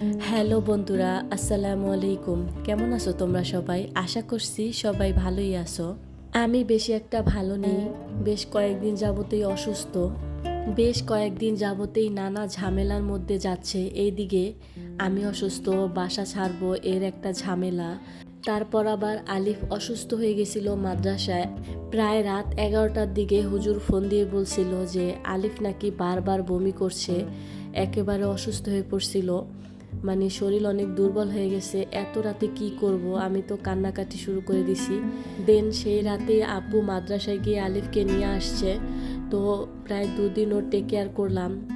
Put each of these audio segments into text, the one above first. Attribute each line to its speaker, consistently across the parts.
Speaker 1: Hello বন্ধুরা, আসসালামু আলাইকুম। কেমন আছো তোমরা সবাই? আশা করছি সবাই ভালোই আছো। আমি বেশি একটা ভালো নেই। বেশ কয়েকদিন যাবতেই অসুস্থ। বেশ কয়েকদিন যাবতেই নানা ঝামেলার মধ্যে যাচ্ছে। এইদিকে আমি অসুস্থ, বাসা ছাড়বো, এর একটা ঝামেলা। তারপর আবার আলিফ অসুস্থ হয়ে গেছিল মাদ্রাসায়। প্রায় রাত এগারোটার দিকে হুজুর ফোন দিয়ে বলছিল যে, আলিফ নাকি বারবার বমি করছে, একেবারে অসুস্থ হয়ে পড়ছিল। মানে শরীর অনেক দুর্বল হয়ে গেছে, এত রাতে কি করব? আমি তো কান্নাকাটি শুরু করে দিছি। দেন সেই রাতে আপু মাদ্রাসায় গিয়ে আলিফকে নিয়ে আসছে, তো প্রায় দুদিন ওর টেক কেয়ার করলাম।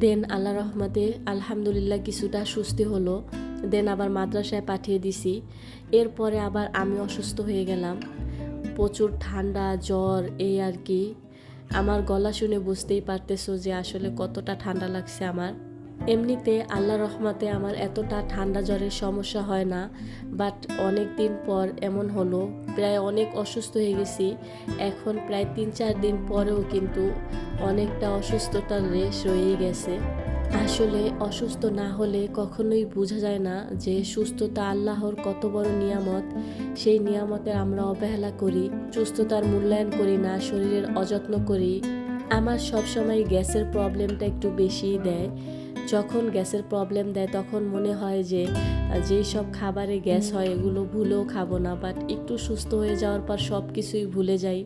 Speaker 1: দেন আল্লাহ রহমতে আলহামদুলিল্লাহ কিছুটা সুস্থি হলো। দেন আবার মাদ্রাসায় পাঠিয়ে দিছি। এরপরে আবার আমি অসুস্থ হয়ে গেলাম। প্রচুর ঠান্ডা, জ্বর, এই আর কি। আমার গলা শুনে বুঝতেই পারতেছো যে আসলে কতটা ঠান্ডা লাগছে আমার। এমনিতে আল্লাহ রহমতে আমার এতটা ঠান্ডা জ্বরের সমস্যা হয় না বাট অনেক দিন পর এমন হলো, প্রায় অনেক অসুস্থ হয়ে গেছি। এখন প্রায় তিন চার দিন পরেও কিন্তু অনেকটা অসুস্থতার রেশ রয়ে গেছে। আসলে অসুস্থ না হলে কখনোই বোঝা যায় না যে সুস্থতা আল্লাহর কত বড় নিয়ামত। সেই নিয়ামতে আমরা অবহেলা করি, সুস্থতার মূল্যায়ন করি না, শরীরের অযত্ন করি। আমার সবসময় গ্যাসের প্রবলেমটা একটু বেশিই দেয়। যখন গ্যাসের প্রবলেম দেয়, তখন মনে হয় যে, যেই সব খাবারে গ্যাস হয়, এগুলো ভুলেও খাব না। বাট একটু সুস্থ হয়ে যাওয়ার পর সব কিছুই ভুলে যাই।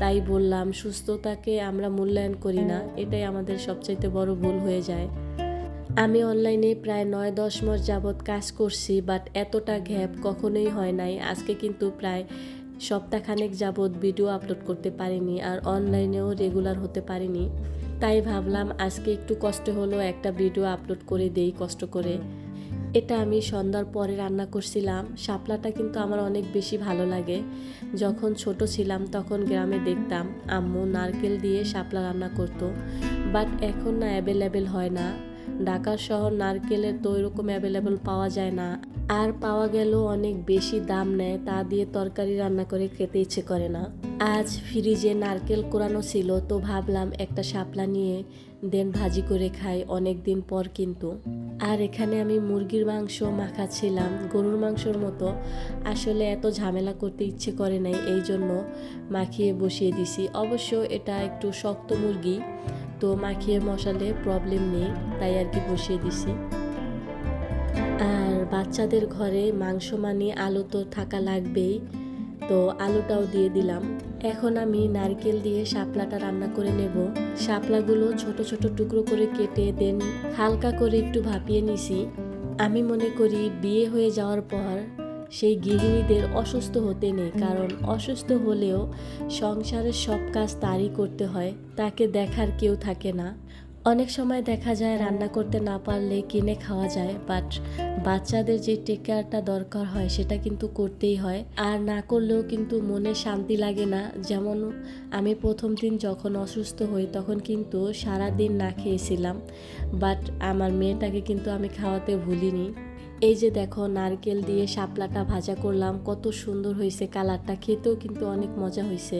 Speaker 1: তাই বললাম, সুস্থতাকে আমরা মূল্যায়ন করি না। এটাই আমাদের সবচাইতে বড় ভুল হয়ে যায়। আমি অনলাইনে প্রায় নয় দশ মাস যাবৎ কাজ করছি বাট এতটা গ্যাপ কখনোই হয় নাই। আজকে কিন্তু প্রায় সপ্তাহখানেক যাবৎ ভিডিও আপলোড করতে পারিনি, আর অনলাইনেও রেগুলার হতে পারিনি। তাই ভাবলাম আজকে একটু কষ্ট হলো একটা ভিডিও আপলোড করে দেই কষ্ট করে। এটা আমি সন্ধ্যার পরে রান্না করছিলাম। শাপলাটা কিন্তু আমার অনেক বেশি ভালো লাগে। যখন ছোট ছিলাম তখন গ্রামে দেখতাম আম্মু নারকেল দিয়ে শাপলা রান্না করতো। বাট এখন না অ্যাভেলেবেল হয় না। ঢাকার শহর নারকেলের তো এরকম অ্যাভেলেবেল পাওয়া যায় না। আর পাওয়া গেলেও অনেক বেশি দাম নেয়, তা দিয়ে তরকারি রান্না করে খেতে ইচ্ছে করে না। আজ ফ্রিজে নারকেল কোরানো ছিল, তো ভাবলাম একটা শাপলা নিয়ে দেন ভাজি করে খাই, অনেক দিন পর কিন্তু। আর এখানে আমি মুরগির মাংস মাখাচ্ছিলাম, গরুর মাংসর মতো। আসলে এত ঝামেলা করতে ইচ্ছে করে নাই এই জন্য মাখিয়ে বসিয়ে দিছি। অবশ্য এটা একটু শক্ত মুরগি তো মাখিয়ে মশালে প্রবলেম নেই, তাই আর কি বসিয়ে দিছি। আর বাচ্চাদের ঘরে মাংস মানে আলু তো থাকা লাগবেই, তো আলুটাও দিয়ে দিলাম। এখন আমি নারকেল দিয়ে শাপলাটা রান্না করে নেব। শাপলাগুলো ছোট ছোট টুকরো করে কেটে দেন হালকা করে একটু ভাপিয়ে নিছি। আমি মনে করি বিয়ে হয়ে যাওয়ার পর সেই গৃহিণীদের অসুস্থ হতে নেই, কারণ অসুস্থ হলেও সংসারের সব কাজ তারই করতে হয়, তাকে দেখার কেউ থাকে না। অনেক সময় দেখা যায় রান্না করতে না পারলে কিনে খাওয়া যায় বাট বাচ্চাদের যে টেক কেয়ারটা দরকার হয়, সেটা কিন্তু করতেই হয়। আর না করলেও কিন্তু মনে শান্তি লাগে না, যেমন আমি প্রথম দিন যখন অসুস্থ হই, তখন কিন্তু সারা দিন না খেয়েছিলাম বাট আমার মেয়েটাকে কিন্তু আমি খাওয়াতে ভুলিনি। এই যে দেখো, নারকেল দিয়ে শাপলাটা ভাজা করলাম, কত সুন্দর হয়েছে কালারটা, খেতেও কিন্তু অনেক মজা হয়েছে।